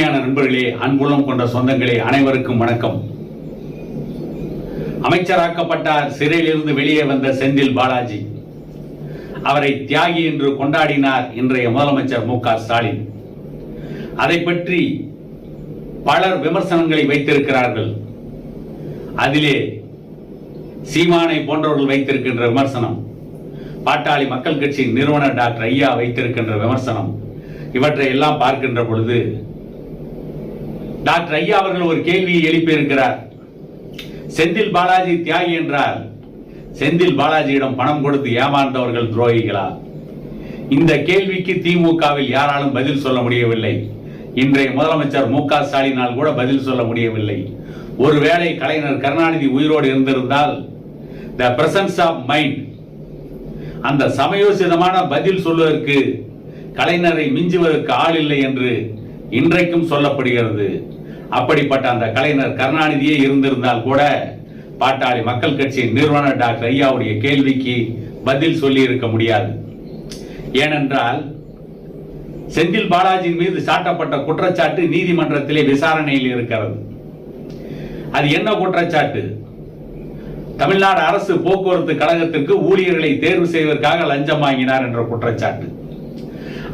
இனிமையான நண்பர்களே அன்புள்ளம் கொண்ட சொந்தங்களே அனைவருக்கும் வணக்கம். அமைச்சராக்கப்பட்டார் சிறையிலிருந்து வெளியே வந்த செந்தில் பாலாஜி. அவரை தியாகி என்று கொண்டாடினார் இன்றைய முதலமைச்சர் மு ஸ்டாலின். அதை பற்றி பலர் விமர்சனங்களை வைத்திருக்கிறார்கள். அதிலே சீமானை போன்றவர்கள் வைத்திருக்கின்ற விமர்சனம் பாட்டாளி மக்கள் கட்சியின் நிறுவனர் டாக்டர் ஐயா வைத்திருக்கின்ற விமர்சனம் இவற்றை எல்லாம் பார்க்கின்ற பொழுது டாக்டர் ஐயா அவர்கள் ஒரு கேள்வியை எழுப்பியிருக்கிறார். செந்தில் பாலாஜி தியாகி என்றால் செந்தில் பாலாஜியிடம் பணம் கொடுத்து ஏமாந்தவர்கள் துரோகிகளா? இந்த கேள்விக்கு திமுகவில் யாராலும் பதில் சொல்ல முடியவில்லை. இன்றைய முதலமைச்சர் மு க ஸ்டாலினால் கூட பதில் சொல்ல முடியவில்லை. ஒருவேளை கலைஞர் கருணாநிதி உயிரோடு இருந்திருந்தால் த பிரசன்ஸ் ஆஃப் மைண்ட் அந்த சமயோசிதமான பதில் சொல்வதற்கு கலைஞரை மிஞ்சுவதற்கு ஆள் இல்லை என்று இன்றைக்கும் சொல்லப்படுகிறது. அப்படிப்பட்ட அந்த கலைஞர் கருணாநிதியே இருந்திருந்தால் கூட பாட்டாளி மக்கள் கட்சியின் நிறுவனர் டாக்டர் ஐயாவுடைய கேள்விக்கு பதில் சொல்லி இருக்க முடியாது. ஏனென்றால் செந்தில் பாலாஜியின் மீது சாட்டப்பட்ட குற்றச்சாட்டு நீதிமன்றத்திலே விசாரணையில் இருக்கிறது. அது என்ன குற்றச்சாட்டு? தமிழ்நாடு அரசு போக்குவரத்து கழகத்திற்கு ஊழியர்களை தேர்வு செய்வதற்காக லஞ்சம் வாங்கினார் என்ற குற்றச்சாட்டு.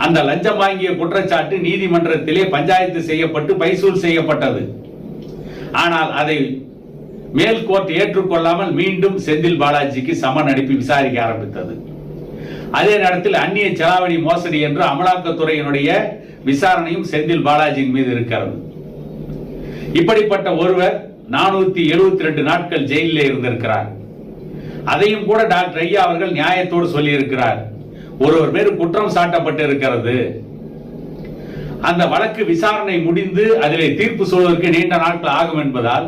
அந்த லஞ்சம் வாங்கிய குற்றச்சாட்டு நீதிமன்றத்திலே பஞ்சாயத்து செய்யப்பட்டு பைசூல் செய்யப்பட்டது. ஆனால் அதை மேல் கோர்ட் ஏற்றுக்கொள்ளாமல் மீண்டும் செந்தில் பாலாஜிக்கு சமன் அனுப்பி விசாரிக்க ஆரம்பித்தது. அதே நேரத்தில் அந்நிய செலாவணி மோசடி என்று அமலாக்கத்துறையினுடைய விசாரணையும் செந்தில் பாலாஜியின் மீது இருக்கிறது. இப்படிப்பட்ட ஒருவர் நானூத்தி எழுபத்தி ரெண்டு நாட்கள் ஜெயிலில் இருந்திருக்கிறார். அதையும் கூட டாக்டர் ஐயா அவர்கள் நியாயத்தோடு சொல்லியிருக்கிறார். ஒருவர் மீது குற்றம் சாட்டப்பட்டு இருக்கிறது அந்த வழக்கு விசாரணை முடிந்து அதிலே தீர்ப்பு சொல்வதற்கு நீண்ட நாட்கள் ஆகும் என்பதால்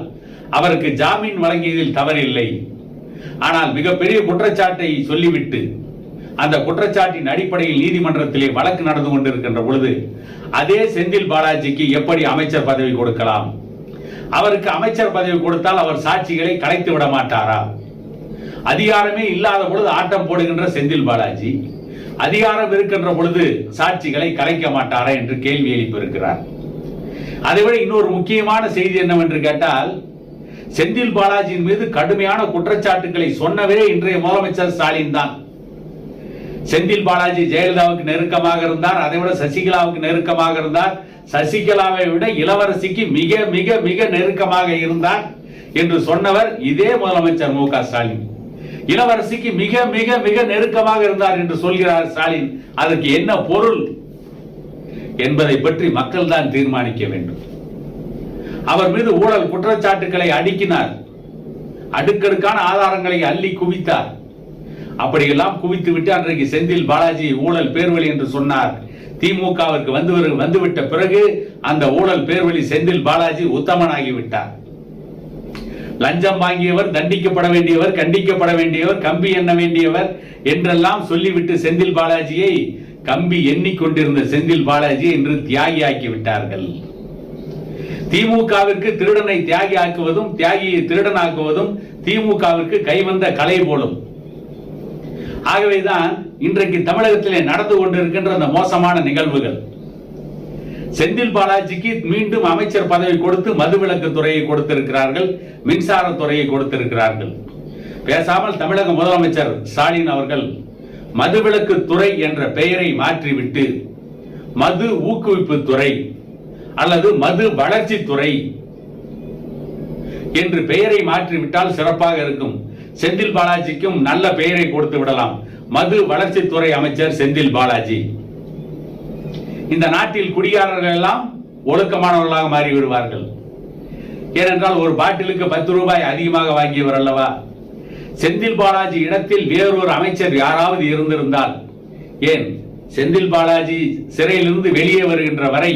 அவருக்கு ஜாமீன் வழங்கியதில் தவறில்லை. ஆனால் மிகப்பெரிய குற்றச்சாட்டை சொல்லிவிட்டு அந்த குற்றச்சாட்டின் அடிப்படையில் நீதிமன்றத்திலே வழக்கு நடந்து கொண்டிருக்கின்ற பொழுது அதே செந்தில் பாலாஜிக்கு எப்படி அமைச்சர் பதவி கொடுக்கலாம்? அவருக்கு அமைச்சர் பதவி கொடுத்தால் அவர் சாட்சிகளை கலைத்து விட மாட்டாரா? அதிகாரமே இல்லாத பொழுது ஆட்டம் போடுகின்ற செந்தில் பாலாஜி அதிகாரம் இருக்கின்ற பொழுது சாட்சிகளை கலைக்க மாட்டாரா என்று கேள்வி எழுப்பியிருக்கிறார். அதைவிட இன்னொரு முக்கியமான செய்தி என்னவென்று கேட்டால் செந்தில் பாலாஜியின் மீது கடுமையான குற்றச்சாட்டுகளை சொன்னவரே இன்றைய முதலமைச்சர் ஸ்டாலின் தான். செந்தில் பாலாஜி ஜெயலலிதாவுக்கு நெருக்கமாக இருந்தார் அதை விட சசிகலாவுக்கு நெருக்கமாக இருந்தார். சசிகலாவை விட இளவரசிக்கு மிக மிக மிக நெருக்கமாக இருந்தார் என்று சொன்னவர் இதே முதலமைச்சர் மு க ஸ்டாலின். இளவரசிக்கு மிக மிக மிக நெருக்கமாக இருந்தார் என்று சொல்கிறார் ஸ்டாலின். அதற்கு என்ன பொருள் என்பதை பற்றி மக்கள் தான் தீர்மானிக்க வேண்டும். அவர் மீது ஊழல் குற்றச்சாட்டுகளை அடுக்கினார். அடுக்கடுக்கான ஆதாரங்களை அள்ளி குவித்தார். அப்படியெல்லாம் குவித்து விட்டு அன்றைக்கு செந்தில் பாலாஜி ஊழல் பேர்வழி என்று சொன்னார். திமுகவிற்கு வந்து வந்துவிட்ட பிறகு அந்த ஊழல் பேர்வழி செந்தில் பாலாஜி உத்தமனாகிவிட்டார் லஞ்சம் வாங்கியவர் தண்டிக்கப்பட வேண்டியவர் கண்டிக்கப்பட வேண்டியவர் கம்பி எண்ண வேண்டியவர் என்றெல்லாம் சொல்லிவிட்டு செந்தில் பாலாஜியை கம்பி எண்ணிக்கொண்டிருந்த செந்தில் பாலாஜி என்று தியாகியாக்கி விட்டார்கள். திமுகவிற்கு திருடனை தியாகி ஆக்குவதும் தியாகியை திருடனாக்குவதும் திமுகவிற்கு கைவந்த கலை போலும். ஆகவேதான் இன்றைக்கு தமிழகத்திலே நடந்து கொண்டிருக்கின்ற அந்த மோசமான நிகழ்வுகள். செந்தில் பாலாஜிக்கு மீண்டும் அமைச்சர் பதவி கொடுத்து மதுவிலக்கு துறையை கொடுத்திருக்கிறார்கள் மின்சாரத்துறையை கொடுத்திருக்கிறார்கள். பேசாமல் தமிழக முதலமைச்சர் ஸ்டாலின் அவர்கள் மதுவிலக்கு துறை என்ற பெயரை மாற்றிவிட்டு மது ஊக்குவிப்பு துறை அல்லது மது வளர்ச்சி துறை என்று பெயரை மாற்றிவிட்டால் சிறப்பாக இருக்கும். செந்தில் பாலாஜிக்கும் நல்ல பெயரை கொடுத்து விடலாம். மது வளர்ச்சித்துறை அமைச்சர் செந்தில் பாலாஜி. இந்த நாட்டில் குடிகாரர்கள் எல்லாம் ஒழுக்கமானவர்களாக மாறி விடுவார்கள் ஏனென்றால் ஒரு பாட்டிலுக்கு பத்து ரூபாய் அதிகமாக வாங்கியவர் அல்லவா? செந்தில் பாலாஜி இடத்தில் வேறொரு அமைச்சர் யாராவது இருந்திருந்தால் ஏன் செந்தில் பாலாஜி சிறையிலிருந்து வெளியே வருகின்ற வரை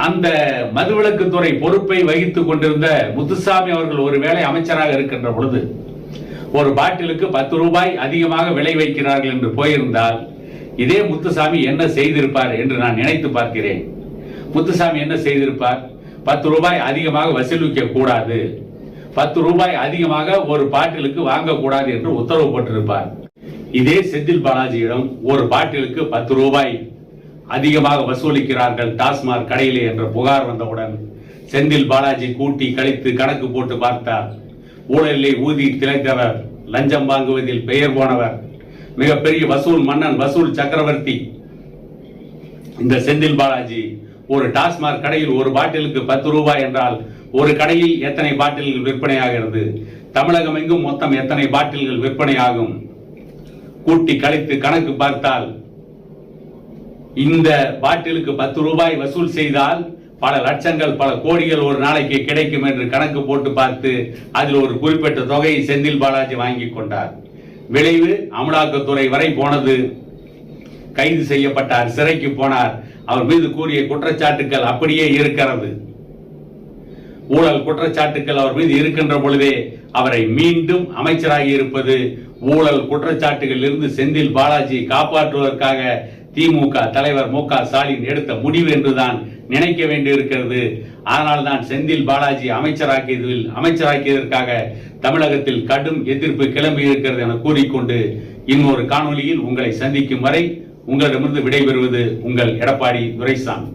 அந்த மதுவிலக்குத்துறை பொறுப்பை வகித்துக் கொண்டிருந்த முத்துசாமி அவர்கள் ஒருவேளை அமைச்சராக இருக்கின்ற பொழுது ஒரு பாட்டிலுக்கு பத்து ரூபாய் அதிகமாக விலை வைக்கிறார்கள் என்று போயிருந்தால் இதே முத்துசாமி என்ன செய்திருப்பார் என்று நான் நினைத்து பார்க்கிறேன். முத்துசாமி என்ன செய்திருப்பார்? பத்து ரூபாய் அதிகமாக வசூலிக்க கூடாது. பத்து ரூபாய் அதிகமாக ஒரு பாட்டிலுக்கு வாங்கக்கூடாது என்று உத்தரவு போட்டிருப்பார். இதே செந்தில் பாலாஜியிடம் ஒரு பாட்டிலுக்கு பத்து ரூபாய் அதிகமாக வசூலிக்கிறார்கள் டாஸ்மாக் கடையிலே என்ற புகார் வந்தவுடன் செந்தில் பாலாஜி கூட்டி கழித்து கணக்கு போட்டு பார்த்தார். ஊழலிலே ஊதி திளைத்தவர் லஞ்சம் வாங்குவதில் பெயர் போனவர் மிகப்பெரிய வசூல் மன்னன் வசூல் சக்கரவர்த்தி. இந்த செந்தில் பாலாஜி ஒரு டாஸ்மாக் கடையில் ஒரு பாட்டிலுக்கு பத்து ரூபாய் என்றால் ஒரு கடையில் எத்தனை பாட்டில்கள் விற்பனையாகிறது தமிழகம் எங்கும் மொத்தம் எத்தனை பாட்டில்கள் விற்பனையாகும்? கூட்டி கழித்து கணக்கு பார்த்தால் இந்த பாட்டிலுக்கு பத்து ரூபாய் வசூல் செய்தால் பல லட்சங்கள் பல கோடிகள் ஒரு நாளைக்கு கிடைக்கும் என்று கணக்கு போட்டு பார்த்து அதில் ஒரு குறிப்பிட்ட தொகையை செந்தில் பாலாஜி வாங்கி கொண்டார். விளைவு அமலாக்கத்துறை வரை போனது. கைது செய்யப்பட்டார் சிறைக்கு போனார். அவர் மீது கூறிய குற்றச்சாட்டுகள் அப்படியே இருக்கிறது. ஊழல் குற்றச்சாட்டுகள் அவர் மீது இருக்கின்ற பொழுதே அவரை மீண்டும் அமைச்சராகி இருப்பது ஊழல் குற்றச்சாட்டுகளில் இருந்து செந்தில் பாலாஜி காப்பாற்றுவதற்காக திமுக தலைவர் மு க ஸ்டாலின் எடுத்த முடிவு என்றுதான் நினைக்க வேண்டியிருக்கிறது. ஆனால் தான் செந்தில் பாலாஜி அமைச்சராக்கியதில் அமைச்சராக்கியதற்காக தமிழகத்தில் கடும் எதிர்ப்பு கிளம்பி இருக்கிறது என கூறிக்கொண்டு இன்னொரு காணொளியில் உங்களை சந்திக்கும் வரை உங்களிடமிருந்து விடைபெறுவது உங்கள் எடப்பாடி துரைசாமி.